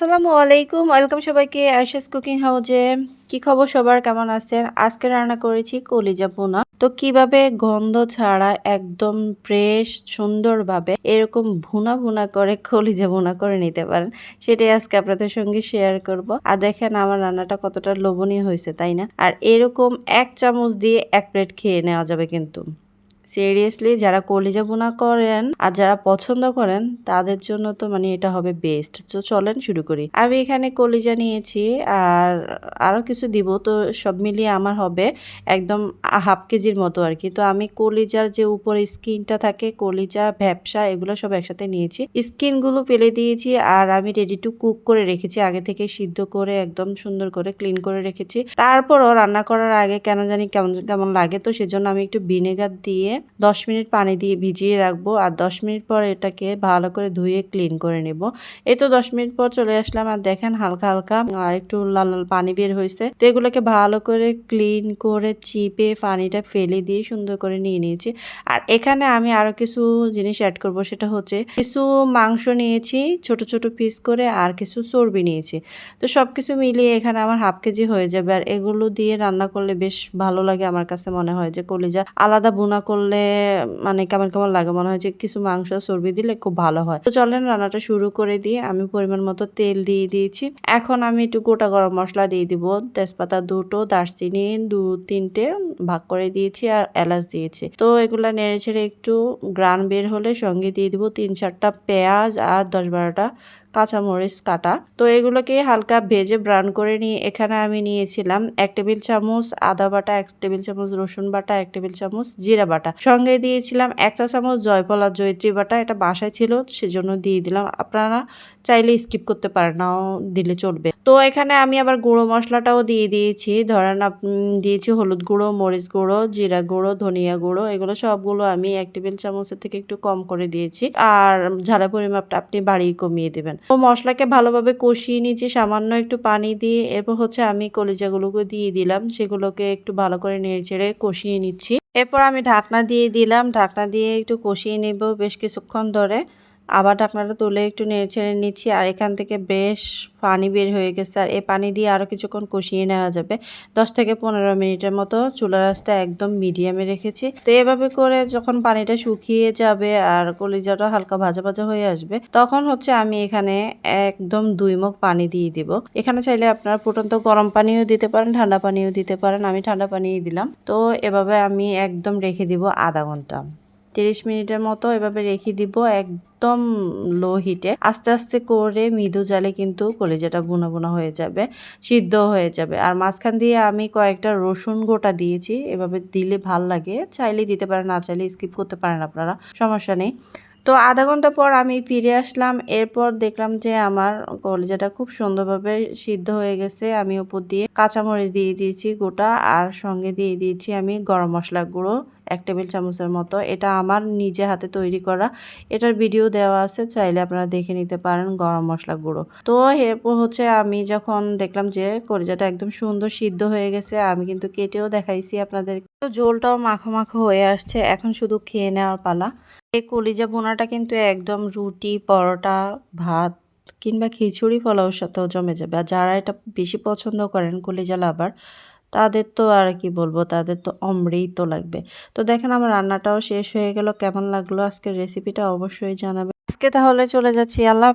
আসসালামু আলাইকুম। ওয়েলকাম সবাইকে আয়শাস কুকিং হাউজে। কি খবর সবার? কেমন আছেন? আজকে রান্না করেছি কলিজা পোনা। তো কীভাবে গন্ধ ছাড়া একদম ফ্রেশ সুন্দরভাবে এরকম ভুনা ভুনা করে কলিজা ভুনা করে নিতে পারেন, সেটাই আজকে আপনাদের সঙ্গে শেয়ার করব। আর দেখেন আমার রান্নাটা কতটা লোভনীয় হয়েছে, তাই না? আর এরকম এক চামচ দিয়ে এক প্লেট খেয়ে নেওয়া যাবে কিন্তু। সিরিয়াসলি যারা কলিজা বোনা করেন আর যারা পছন্দ করেন, তাদের জন্য তো মানে এটা হবে বেস্ট তো চলেন শুরু করি। আমি এখানে কলিজা নিয়েছি আর আরও কিছু দিব, তো সব মিলিয়ে আমার হবে একদম হাফ কেজির মতো আর কি। তো আমি কলিজার যে উপরে স্কিনটা থাকে, কলিজা, ভ্যাপসা, এগুলো সব একসাথে নিয়েছি। স্কিনগুলো ফেলে দিয়েছি আর আমি রেডি টু কুক করে রেখেছি। আগে থেকে সিদ্ধ করে একদম সুন্দর করে ক্লিন করে রেখেছি। তারপরও রান্না করার আগে কেন জানি কেমন কেমন লাগে, তো সেজন্য আমি একটু ভিনেগার দিয়ে দশ মিনিট পানি দিয়ে ভিজিয়ে রাখব আর দশ মিনিট পর এটাকে ভালো করে ধুয়ে ক্লিন করে নেব। এই তো দশ মিনিট পর চলে আসলাম আর দেখেন হালকা হালকা একটু লাল লাল পানি বের হয়েছে। তো এগুলোকে ভালো করে ক্লিন করে চিপে পানিটা ফেলে দিয়ে সুন্দর করে নিয়ে নিয়েছি। আর এখানে আমি আরও কিছু জিনিস অ্যাড করব, সেটা হচ্ছে কিছু মাংস নিয়েছি, ছোট ছোট পিস করে আর কিছু চর্বি নিয়েছি। তো সব কিছু মিলিয়ে এখানে আমার হাফ কেজি হয়ে যাবে। আর এগুলো দিয়ে রান্না করলে বেশ ভালো লাগে আমার কাছে মনে হয় যে কলিজা আলাদা বোনা করলে মানে কেমন কেমন লাগে? মনে হয় যে কিছু মাংস চর্বি দিলে খুব ভালো হয়। তো চলেন রান্নাটা শুরু করে দিয়ে আমি পরিমাণ মতো তেল দিয়ে দিয়েছি। এখন আমি একটু গোটা গরম মশলা দিয়ে দিব। তেজপাতা দুটো, দারচিনি দু, তিনটে ভাগ করে দিয়েছি আর এলাচ দিয়েছি। তো এগুলো নেড়ে ছেড়ে একটু গ্রান বের হলে সঙ্গে দিয়ে দিব তিন চারটা পেঁয়াজ আর দশ বারোটা কাঁচামরিচ কাটা। তো এগুলোকে হালকা ভেজে ব্রাউন করে নিয়ে এখানে আমি নিয়েছিলাম এক টেবিল চামচ আদা বাটা, এক টেবিল চামচ রসুন বাটা, এক টেবিল চামচ জিরা বাটা। সঙ্গে দিয়েছিলাম এক চা চামচ জয়ফল আর জয়ত্রী বাটা, এটা বাসায় ছিল, সেজন্য দিয়ে দিলাম। আপনারা চাইলে স্কিপ করতে পারেন, নাও দিলে চলবে। তো এখানে আমি আবার গুঁড়ো মশলাটাও দিয়ে দিয়েছি। ধরেন দিয়েছি হলুদ গুঁড়ো, মরিচ গুঁড়ো, জিরা গুঁড়ো, ধনিয়া গুঁড়ো, এগুলো সবগুলো আমি এক টেবিল চামচের থেকে একটু কম করে দিয়েছি। আর ঝালের পরিমাপটা আপনি বাড়িয়ে কমিয়ে দেবেন। তো মশলাকে ভালোভাবে কষিয়ে নিয়েছি, সামান্য একটু পানি দিয়ে এরপর হচ্ছে আমি কলিজাগুলোকে দিয়ে দিলাম, সেগুলোকে একটু ভালো করে নেড়ে চেড়ে কষিয়ে নিচ্ছি। এরপর আমি ঢাকনা দিয়ে দিলাম, ঢাকনা দিয়ে একটু কষিয়ে নেব বেশ কিছুক্ষণ ধরে। আবার ঢাকনাটা তুলে একটু নেড়ে ছেড়ে নিচ্ছি। আর এখান থেকে বেশ পানি বের হয়ে গেছে। আর এই পানি দিয়ে আরও কিছুক্ষণ কষিয়ে নেওয়া যাবে। দশ থেকে পনেরো মিনিটের মতো চুলা রাসটা একদম মিডিয়ামে রেখেছি। তো এভাবে করে যখন পানিটা শুকিয়ে যাবে আর কলিজাটা হালকা ভাজা ভাজা হয়ে আসবে, তখন হচ্ছে আমি এখানে একদম দুই মুখ পানি দিয়ে দিব। এখানে চাইলে আপনারা ফুটন্ত গরম পানিও দিতে পারেন, ঠান্ডা পানিও দিতে পারেন। আমি ঠান্ডা পানিই দিলাম। তো এভাবে আমি একদম রেখে দিব আধা ঘণ্টা। তিরিশ মিনিটের মতো এভাবে রেখে দিব একদম লো হিটে আস্তে আস্তে করে মৃদু জালে কিন্তু কলিজাটা বোনা বোনা হয়ে যাবে, সিদ্ধ হয়ে যাবে। আর মাঝখান দিয়ে আমি কয়েকটা রসুন গোটা দিয়েছি, এভাবে দিলে ভালো লাগে। চাইলে দিতে পারেন, না চাইলে স্কিপ করতে পারেন আপনারা, সমস্যা নেই। তো আধা ঘণ্টা পর আমি ফিরে আসলাম। এরপর দেখলাম যে আমার কলিজাটা খুব সুন্দরভাবে সিদ্ধ হয়ে গেছে। আমি উপর দিয়ে কাঁচামরিচ দিয়ে দিয়েছি গোটা আর সঙ্গে দিয়ে দিয়েছি আমি গরম মশলা গুঁড়ো, এক টেবিল চামচের মতো। এটা আমার নিজে হাতে তৈরি করা। এটার ভিডিও দেওয়া আছে, চাইলে আপনারা দেখে নিতে পারেন গরম মশলা গুঁড়ো। তো এরপর হচ্ছে আমি যখন দেখলাম যে কলিজাটা একদম সুন্দর সিদ্ধ হয়ে গেছে, আমি কিন্তু কেটেও দেখাইছি আপনাদের। তো ঝোলটাও মাখো মাখো হয়ে আসছে, এখন শুধু খেয়ে নেওয়ার পালা। এই কলিজা বোনাটা কিন্তু একদম রুটি, পরোটা, ভাত কিংবা খিচুড়ি পোলাওর সাথেও জমে যাবে। আর যারা এটা বেশি পছন্দ করেন কলিজা লাভার, তাদের তো আর কি বলব, তাদের তো অমৃত লাগবে। তো দেখেন আমার রান্নাটাও শেষ হয়ে গেল। কেমন লাগল আজকের রেসিপিটা অবশ্যই জানাবে আজকে তাহলে চলে যাচ্ছি। আল্লাহ।